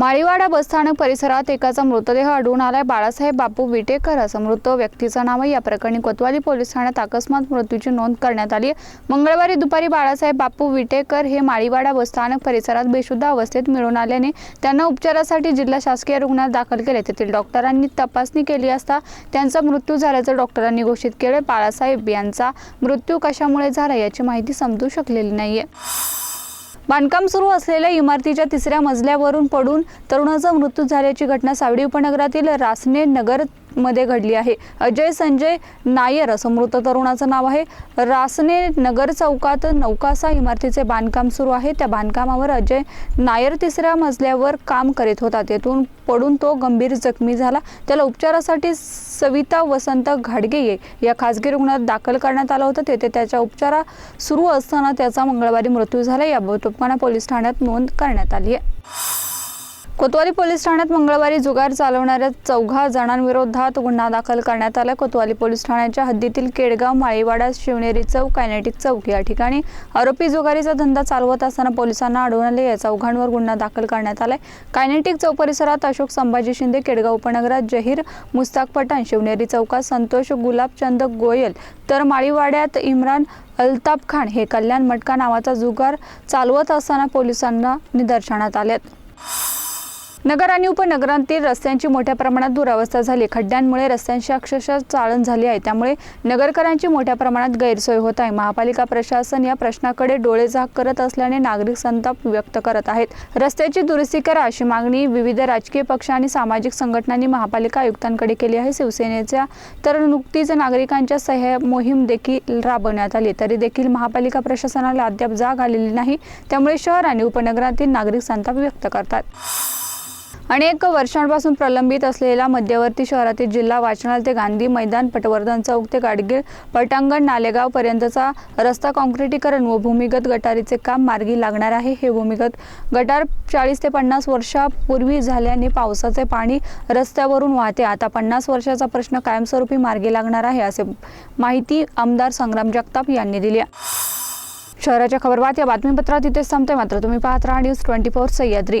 माळीवाडा बसस्थानक परिसरात एकाचा मृतदेह आढळून आलाय. बाळासाहेब बापू विटेकर असं मृत व्यक्तीचं नाव आहे. या प्रकरणी कोतवाली पोलीस ठाण्यात अकस्मात मृत्यूची नोंद करण्यात आली आहे. मंगळवारी दुपारी बाळासाहेब बापू विटेकर हे माळीवाडा बसस्थानक परिसरात बेशुद्ध अवस्थेत मिळून आल्याने त्यांना उपचारासाठी जिल्हा शासकीय रुग्णालयात दाखल केले. तेथील डॉक्टरांनी तपासणी केली असता त्यांचा मृत्यू झाल्याचं डॉक्टरांनी घोषित केले. बाळासाहेब यांचा मृत्यू कशामुळे झाला याची माहिती समजू शकलेली नाहीये. बांधकाम सुरू असलेल्या इमारतीच्या तिसऱ्या मजल्यावरून पडून तरुणाचा मृत्यू झाल्याची घटना सावडी उपनगरातील रासने नगर मध्ये घडली आहे. अजय संजय नायर असं मृत तरुणाचं नाव आहे. रासने नगर चौकात नौकासा इमारतीचे बांधकाम सुरू आहे. त्या बांधकामावर अजय नायर तिसऱ्या मजल्यावर काम करीत होता. तेथून पडून तो गंभीर जखमी झाला. त्याला उपचारासाठी सविता वसंत घाडगे या खासगी रुग्णालयात दाखल करण्यात आलं होतं. तेथे त्याच्या उपचारा सुरू असताना त्याचा मंगळवारी मृत्यू झाला. याबाबत उपकाना पोलीस ठाण्यात नोंद करण्यात आली आहे. कोतवाली पोलीस ठाण्यात मंगळवारी जुगार चालवणाऱ्या चौघा जणांविरोधात गुन्हा दाखल करण्यात आला. कोतवाली पोलीस ठाण्याच्या हद्दीतील केडगाव माळीवाडा शिवनेरी चौक कायनेटिक चौक या ठिकाणी आरोपी जुगारीचा धंदा चालवत असताना पोलिसांना आढळून आले. या चौघांवर गुन्हा दाखल करण्यात आलाय. कायनेटिक चौक परिसरात अशोक संभाजी शिंदे केडगाव उपनगरात जहीर मुस्ताक पठाण शिवनेरी चौकात संतोष गुलाबचंद गोयल तर माळीवाड्यात इम्रान अल्ताफ खान हे कल्याण मटका नावाचा जुगार चालवत असताना पोलिसांना निदर्शनात आलेत. नगर आणि उपनगरांतील रस्त्यांची मोठ्या प्रमाणात दुरावस्था झाली. खड्ड्यांमुळे रस्त्यांची अक्षरशः चाळण झाली आहे. त्यामुळे नगरकरांची मोठ्या प्रमाणात गैरसोय होत आहे. महापालिका प्रशासन या प्रश्नाकडे डोळे झाक करत असल्याने नागरिक संताप व्यक्त करत आहेत. रस्त्याची दुरुस्ती करा अशी मागणी विविध राजकीय पक्ष आणि सामाजिक संघटनांनी महापालिका आयुक्तांकडे केली आहे. शिवसेनेच्या तर नुकतीच नागरिकांच्या सह्या मोहीम देखील राबवण्यात आली. तरी देखील महापालिका प्रशासनाला अद्याप जाग आलेली नाही. त्यामुळे शहर आणि उपनगरातील नागरिक संताप व्यक्त करतात. अनेक वर्षांपासून प्रलंबित असलेला मध्यवर्ती शहरातील जिल्हा वाचनालय ते गांधी मैदान पटवर्धन चौक ते गाडगीळ पटांगण नालेगाव पर्यंतचा रस्ता काँक्रिटीकरण व भूमिगत गटारीचे काम मार्गी लागणार आहे. हे भूमिगत गटार चाळीस ते पन्नास वर्षापूर्वी झाल्याने पावसाचे पाणी रस्त्यावरून वाहते. आता पन्नास वर्षाचा प्रश्न कायमस्वरूपी मार्गी लागणार आहे असे माहिती आमदार संग्राम जगताप यांनी दिली शहराच्या खबरबात या बातमीपत्रात इथेच थांबते मात्र तुम्ही पाहत राहा न्यूज ट्वेंटी फोर सह्याद्री.